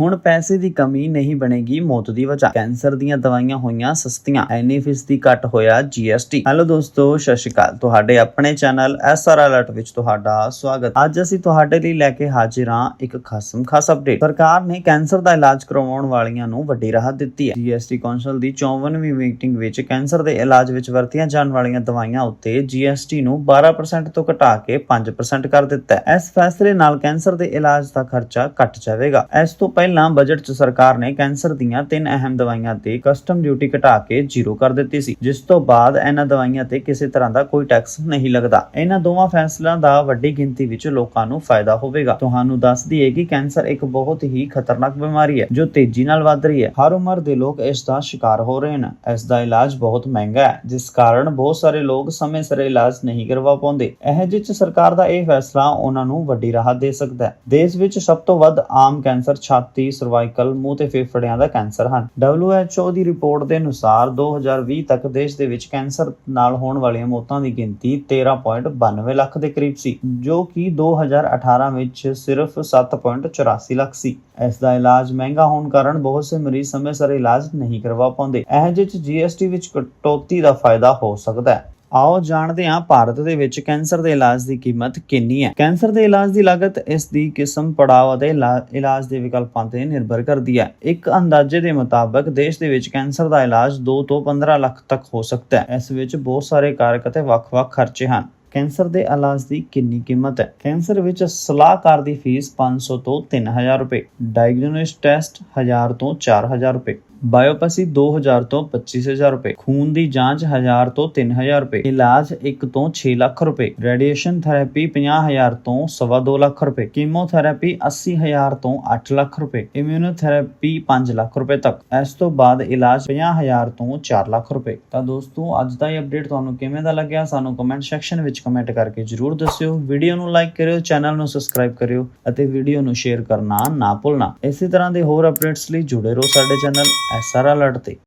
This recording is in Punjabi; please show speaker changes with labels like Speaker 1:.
Speaker 1: ਹੁਣ ਪੈਸੇ ਦੀ ਕਮੀ ਨਹੀਂ ਬਣੇਗੀ, ਮੌਤ ਦੀ ਵਜ੍ਹਾ। ਕੈਂਸਰ ਦੀਆਂ ਦਵਾਈਆਂ ਹੋਈਆਂ ਸਸਤੀਆਂ ਐਨੀ ਫੀਸਦੀ ਘੱਟ ਹੋਇਆ ਜੀਐਸਟੀ ਹੈਲੋ ਦੋਸਤੋ, ਸਤਿ ਸ਼੍ਰੀ ਅਕਾਲ। ਤੁਹਾਡੇ ਆਪਣੇ ਚੈਨਲ ਐਸਆਰ ਅਲਰਟ ਵਿੱਚ ਤੁਹਾਡਾ ਸਵਾਗਤ। ਅੱਜ ਅਸੀਂ ਤੁਹਾਡੇ ਲਈ ਲੈ ਕੇ ਹਾਜ਼ਰ ਹਾਂ ਇੱਕ ਖਾਸਮ ਖਾਸ ਅਪਡੇਟ ਸਰਕਾਰ ਨੇ ਕੈਂਸਰ ਦਾ ਇਲਾਜ ਕਰਵਾਉਣ ਵਾਲਿਆਂ ਨੂੰ ਵੱਡੀ ਰਾਹਤ ਦਿੱਤੀ ਹੈ। ਜੀਐਸਟੀ ਕੌਂਸਲ ਦੀ 54ਵੀਂ ਮੀਟਿੰਗ ਵਿੱਚ ਕੈਂਸਰ ਦੇ ਇਲਾਜ ਵਿੱਚ ਵਰਤੀਆਂ ਜਾਣ ਵਾਲੀਆਂ ਦਵਾਈਆਂ ਉੱਤੇ ਜੀਐਸਟੀ ਨੂੰ 12% ਤੋਂ ਘਟਾ ਕੇ 5% ਕਰ ਦਿੱਤਾ ਹੈ। ਇਸ ਫੈਸਲੇ ਨਾਲ ਕੈਂਸਰ ਦੇ ਇਲਾਜ ਦਾ ਖਰਚਾ ਘਟ ਜਾਵੇਗਾ। ਇਸ ਤੋਂ ਪਹਿਲਾਂ ਬਜਟ 'ਚ ਸਰਕਾਰ ਨੇ ਕੈਂਸਰ ਦੀਆਂ ਤਿੰਨ ਅਹਿਮ ਦਵਾਈਆਂ ਤੇ ਕਸਟਮ ਡਿਊਟੀ ਘਟਾ ਕੇ ਜ਼ੀਰੋ ਕਰ ਦਿੱਤੀ ਸੀ, ਜਿਸ ਤੋਂ ਬਾਅਦ ਇਹਨਾਂ ਦਵਾਈਆਂ ਤੇ ਕਿਸੇ ਤਰ੍ਹਾਂ ਦਾ ਕੋਈ ਟੈਕਸ ਨਹੀਂ ਲੱਗਦਾ। ਇਹਨਾਂ ਦੋਵਾਂ ਫੈਸਲਿਆਂ ਦਾ ਵੱਡੀ ਗਿਣਤੀ ਵਿੱਚ ਲੋਕਾਂ ਨੂੰ ਫਾਇਦਾ ਹੋਵੇਗਾ। ਤੁਹਾਨੂੰ ਦੱਸ ਦਈਏ ਕਿ ਕੈਂਸਰ ਇੱਕ ਬਹੁਤ ਹੀ ਖਤਰਨਾਕ ਬਿਮਾਰੀ ਹੈ, ਜੋ ਤੇਜ਼ੀ ਨਾਲ ਵੱਧ ਰਹੀ ਹੈ। ਹਰ ਉਮਰ ਦੇ ਲੋਕ ਇਸ ਦਾ ਸ਼ਿਕਾਰ ਹੋ ਰਹੇ ਹਨ। ਇਸ ਦਾ ਇਲਾਜ ਬਹੁਤ ਮਹਿੰਗਾ ਹੈ, ਜਿਸ ਕਾਰਨ ਬਹੁਤ ਸਾਰੇ ਲੋਕ ਸਮੇਂ ਸਿਰ ਇਲਾਜ ਨਹੀਂ ਕਰਵਾ ਪਾਉਂਦੇ। ਇਹ ਜਿੱਚ ਸਰਕਾਰ ਦਾ ਇਹ ਫੈਸਲਾ ਉਹਨਾਂ ਨੂੰ ਵੱਡੀ ਰਾਹਤ ਦੇ ਸਕਦਾ ਹੈ। ਦੇਸ਼ ਵਿੱਚ ਸਭ ਤੋਂ ਵੱਧ ਆਮ ਕੈਂਸਰ ਛਾਤੀ ਸਰਵਾਈਕਲ ਮੂੰਹ ਤੇ ਫੇਫੜਿਆਂ ਦਾ ਕੈਂਸਰ ਹਨ। WHO ਦੀ ਰਿਪੋਰਟ ਦੇ ਅਨੁਸਾਰ 2020 ਤੱਕ ਦੇਸ਼ ਦੇ ਵਿੱਚ ਕੈਂਸਰ ਨਾਲ ਹੋਣ ਵਾਲੀਆਂ ਮੌਤਾਂ ਦੀ ਗਿਣਤੀ 13.92 ਲੱਖ ਦੇ ਕਰੀਬ ਸੀ, ਜੋ ਕਿ 2018 ਵਿੱਚ ਸਿਰਫ 7.84 ਲੱਖ ਸੀ। ਇਸ ਦਾ ਇਲਾਜ ਮਹਿੰਗਾ ਹੋਣ ਕਾਰਨ ਬਹੁਤ ਸੇ ਮਰੀਜ਼ ਸਮੇਂ ਸਿਰ ਇਲਾਜ ਨਹੀਂ ਕਰਵਾ ਪਾਉਂਦੇ। ਇਹ ਜਿਹੇ ਜੀਐਸਟੀ ਵਿੱਚ ਕਟੌਤੀ ਦਾ ਫਾਇਦਾ ਹੋ ਸਕਦਾ ਹੈ। ਆਓ ਜਾਣਦੇ ਹਾਂ ਭਾਰਤ ਦੇ ਵਿੱਚ ਕੈਂਸਰ ਦੇ ਇਲਾਜ ਦੀ ਕੀਮਤ ਕਿੰਨੀ ਹੈ। ਕੈਂਸਰ ਦੇ ਇਲਾਜ ਦੀ ਲਾਗਤ ਇਸ ਦੀ ਕਿਸਮ, ਪੜਾਅ ਅਤੇ ਇਲਾਜ ਦੇ ਵਿਕਲਪਾਂ ਤੇ ਨਿਰਭਰ ਕਰਦੀ ਹੈ। ਇੱਕ ਅੰਦਾਜ਼ੇ ਦੇ ਮੁਤਾਬਕ ਦੇਸ਼ ਦੇ ਵਿੱਚ ਕੈਂਸਰ ਦਾ ਇਲਾਜ 2 ਤੋਂ 15 ਲੱਖ ਤੱਕ ਹੋ ਸਕਦਾ ਹੈ। ਇਸ ਵਿੱਚ ਬਹੁਤ ਸਾਰੇ ਕਾਰਕ ਅਤੇ ਵੱਖ-ਵੱਖ ਖਰਚੇ ਹਨ। ਕੈਂਸਰ ਦੇ ਇਲਾਜ ਦੀ ਕਿੰਨੀ ਕੀਮਤ ਹੈ? ਕੈਂਸਰ ਵਿੱਚ ਸਲਾਹਕਾਰ ਦੀ ਫੀਸ 500 ਤੋਂ 3000 ਰੁਪਏ ਡਾਇਗਨੋਸਟਿਕ ਟੈਸਟ 1000 ਤੋਂ 4000 ਰੁਪਏ ਬਾਇਓਪਸੀ 2000 ਤੋਂ 25000 ਰੁਪਏ, ਖੂਨ ਦੀ ਜਾਂਚ 1000 ਤੋਂ 3000 ਰੁਪਏ, ਇਲਾਜ 1 ਤੋਂ 6 ਲੱਖ ਰੁਪਏ, ਰੇਡੀਏਸ਼ਨ ਥੈਰੇਪੀ 50000 ਤੋਂ 2.5 ਲੱਖ ਰੁਪਏ, ਕੀਮੋਥੈਰੇਪੀ 80000 ਤੋਂ 8 ਲੱਖ ਰੁਪਏ, ਇਮਿਊਨੋਥੈਰੇਪੀ 5 ਲੱਖ ਰੁਪਏ ਤੱਕ। ਇਸ ਤੋਂ ਬਾਅਦ ਇਲਾਜ 50000 ਤੋਂ 4 ਲੱਖ ਰੁਪਏ। ਤਾਂ ਦੋਸਤੋ, ਅੱਜ ਦਾ ਇਹ ਅਪਡੇਟ ਤੁਹਾਨੂੰ ਕਿਵੇਂ ਦਾ ਲੱਗਿਆ? ਸਾਨੂੰ ਕਮੈਂਟ ਸੈਕਸ਼ਨ ਵਿੱਚ ਕਮੈਂਟ ਕਰਕੇ ਜਰੂਰ ਦੱਸਿਓ। ਵੀਡੀਓ ਨੂੰ ਲਾਈਕ ਕਰਿਓ ਚੈਨਲ ਨੂੰ ਸਬਸਕ੍ਰਾਈਬ ਕਰਿਓ ਅਤੇ ਵੀਡੀਓ ਨੂੰ ਸ਼ੇਅਰ ਕਰਨਾ ਨਾ ਭੁੱਲਣਾ। ਇਸੇ ਤਰ੍ਹਾਂ ਦੇ ਹੋਰ ਅਪਡੇਟਸ ਲਈ ਜੁੜੇ ਰਹੋ ਸਾਡੇ ਚੈਨਲ ਐਸਆਰ ਅਲਰਟ ਤੇ।